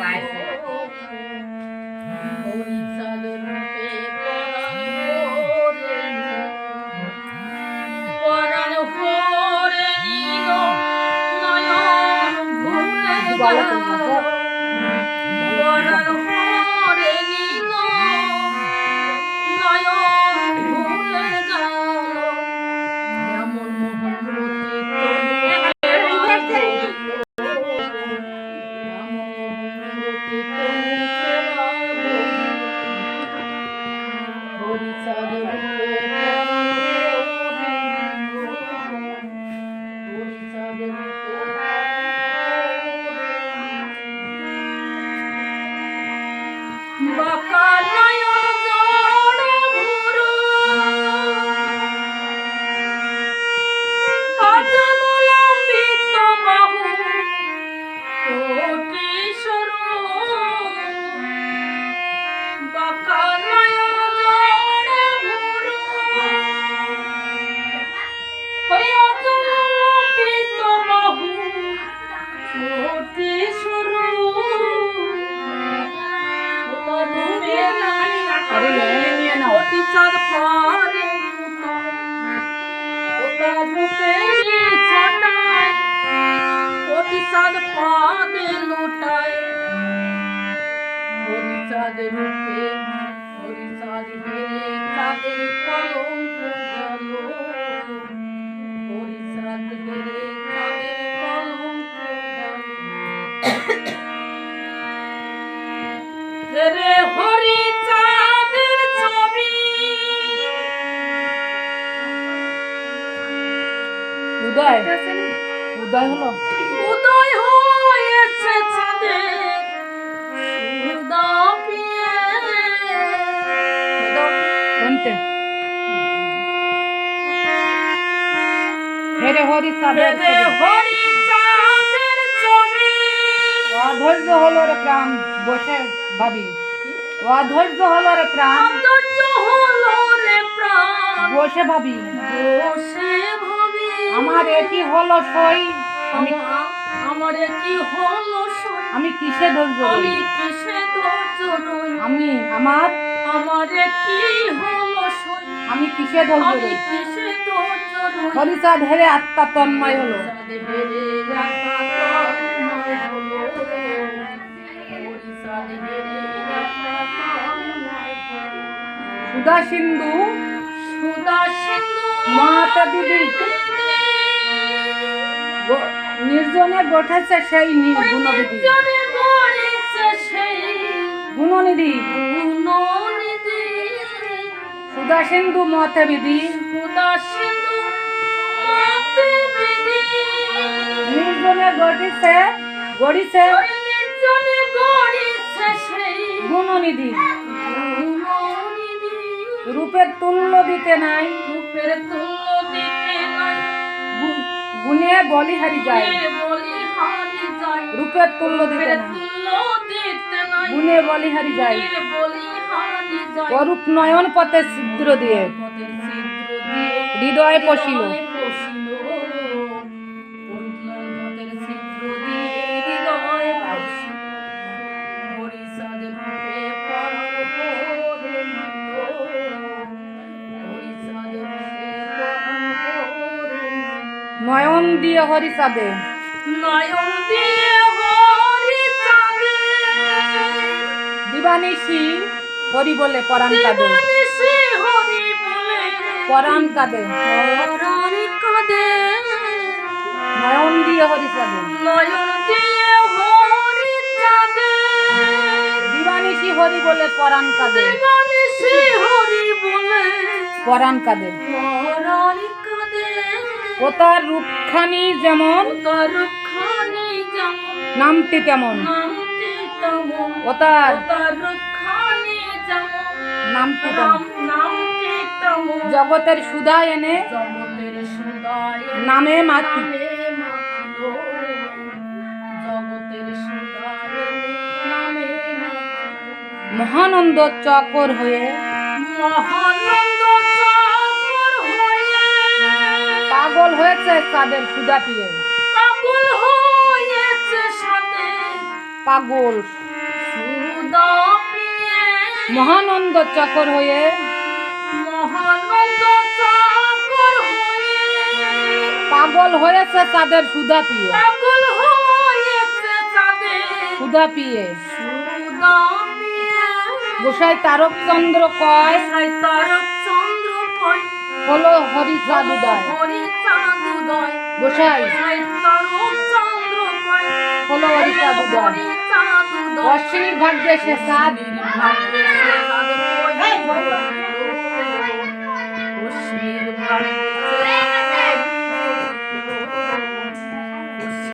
পাইছে হেরে চাঁদের গেল হরি চাঁদ হেরে চাঁদের গেল রে হরি চাঁদের ছবি। উদয়। উদয় হলো। উদয় হয়েছে চাঁদের কোনতে হেরে হরি সাদের হরি অধৈর্য হলো রে প্রাণ বসে ভাবি। অধৈর্য হলো রে প্রাণ আদর্য হলো রে প্রাণ। বসে ভাবি। বসে ভাবি। আমার এটি হলো সই। আমি আমার কি হলো সই? আমি কিসে ধৈর্য আমি কিসে ধৈর্য আমি আমার আমার কি হলো? আমি কিসে ধৈর্য হরিচাঁদ হেরে আত্মা তন্ময় হলো। সুধা সিন্ধু। সুধা সিন্ধু। মাতা দিদি। নির্জনে গঠেছে সেই গুণবিধি গুণনিধি। বিধি? সুধা সিন্ধু নির্জনে গড়িছে ওই নির্জনে গড়েছে সেই গুণনিধি। রূপের তুল্য দিতে নাই। রূপের তুল্য দিতে নাই। গুণে বলিহারি যায়। রূপের তুল্য দিতে নাই। গুণে বলিহারি যায়। অরূপ নয়ন পথে ছিদ্র দিয়ে। হৃদয়ে পশিল। নয়ন দিয়ে নিল। নয়ন দিয়ে হরিচাঁদে দিবানিশি হরি বলে পরাণ কাঁদে। পরাণ কাঁদে। নয়ন দিয়ে হরি কাঁদে। দিবানিশি হরি বলে পরাণ কাঁদে। পরাণ কাঁদে। ও তার রূপখানি যেমন তার নামটি তেমন। নামটি তেমন। ও তার নাম- জগতের সুধা এনে নামে মাতি মহানন্দ চকর হয়ে মহানন্দ চাকর হয়ে পাগল হয়েছে তাদের সুধা পিয়ে পাগল হয়েছে সাথে পাগল। সুদা মহানন্দ চকর হয়ে। মহানন্দ চাকর হয়ে। পাগল হয়েছে তাদের সুধা পিয়ে। পাগল হয়েছে তাদের সুধা পিয়ে। সুদা পিয়ে। গোসাই তারকচন্দ্র কয়? গোসাই তারক চন্দ্র কয়। হলো উদয়। হরি চাঁদ উদয়। গোসাই। তারক চন্দ্র কয়। হলো হরি চাঁদ উদয়। অশ্বিনীর ভাগ্যে সে সাত। ভাগ্যে অশ্বিনীর ভাগ্যে